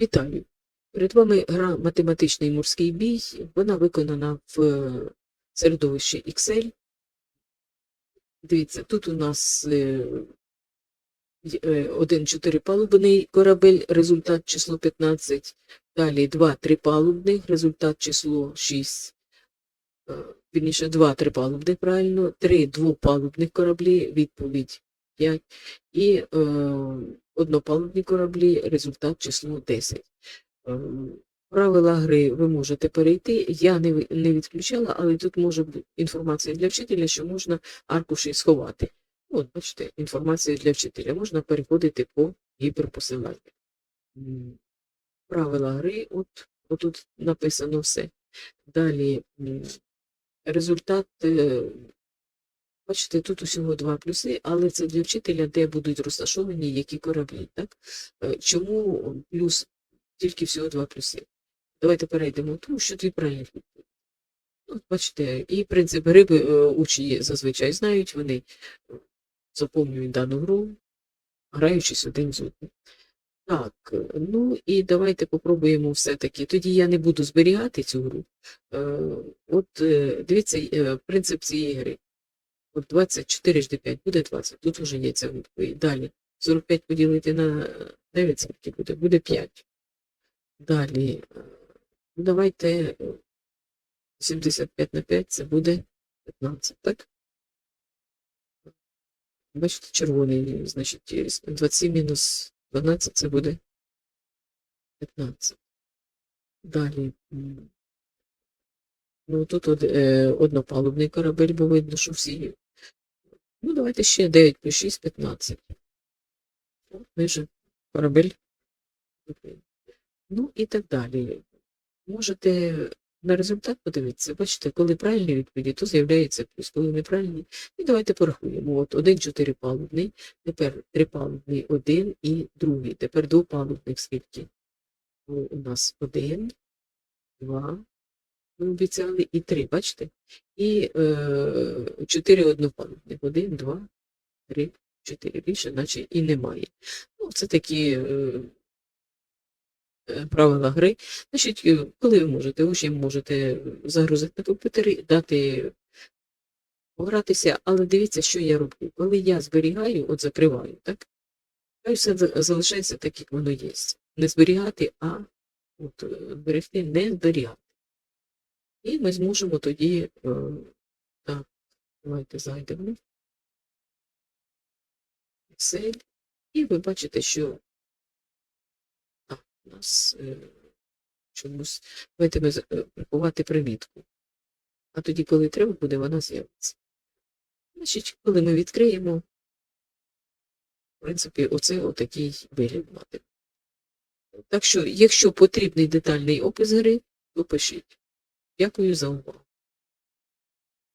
Вітаю! Перед вами гра Математичний морський бій. Вона виконана в е, середовищі Excel. Дивіться, тут у нас е, е, один чотирипалубний корабель, результат число 15. Далі два трипалубних, результат число 6. Е, Вірніше, два трипалубних, правильно, три двопалубних кораблі, відповідь 5. І е, однопалубні кораблі, результат число 10. Ем, Правила гри ви можете перейти. Я не, не відключала, але тут може бути інформація для вчителя, що можна аркуші сховати. От, бачите, інформація для вчителя. Можна переходити по гіперпосиланню. Правила гри, от, отут написано все. Далі результат. Бачите, тут усього два плюси, але це для вчителя, де будуть розташовані які кораблі. Так? Е, Чому плюс тільки всього два плюси? Давайте перейдемо, тому що дві правильні відповіді. От бачите, і принцип гри е, учні зазвичай знають, вони е, заповнюють дану гру, граючись один з одним. Так, ну і давайте попробуємо все-таки. Тоді я не буду зберігати цю гру. От дивіться, принцип цієї гри. От 24 жди 5 буде 20. Тут вже є ця відповідь. Далі 45 поділити на 9, скільки буде? Буде 5. Далі. Ну, давайте е, 75 на 5 це буде 15, так? Бачите, червоний, значить, 27 мінус 12 це буде 15. Далі. Ну, тут од, е, однопалубний корабель, бо видно, що всі. Ну, давайте ще 9 плюс 6, 15. От Ми вже корабель. Ну і так далі. Можете на результат подивитися. Бачите, коли правильні відповіді, то з'являється плюс, коли неправильні. І давайте порахуємо. От один чотирипалубний, тепер трипалубний один і другий. Тепер двопалубних скільки? Ну, У нас один, два, ми обіцяли, і три, бачите? І е, чотири однопалубних. Один, два, три, чотири. Більше, наче і немає. Ну, це такі. Е, е, правила гри. Значить, е, коли ви можете, ще можете загрузити на комп'ютері, дати погратися, але дивіться, що я роблю. Коли я зберігаю, от закриваю, так? Хай все залишається так, як воно є. Не зберігати, а от, е, зберегти, не зберігати. І ми зможемо тоді, е, так, давайте зайдемо. Excel. І ви бачите, що так, у нас е, чомусь давайте ми е, приховати примітку. А тоді, коли треба буде, вона з'явиться. Значить, коли ми відкриємо, в принципі, оце отакий вигляд мати. Так що, якщо потрібний детальний опис гри, то пишіть. Дякую за увагу.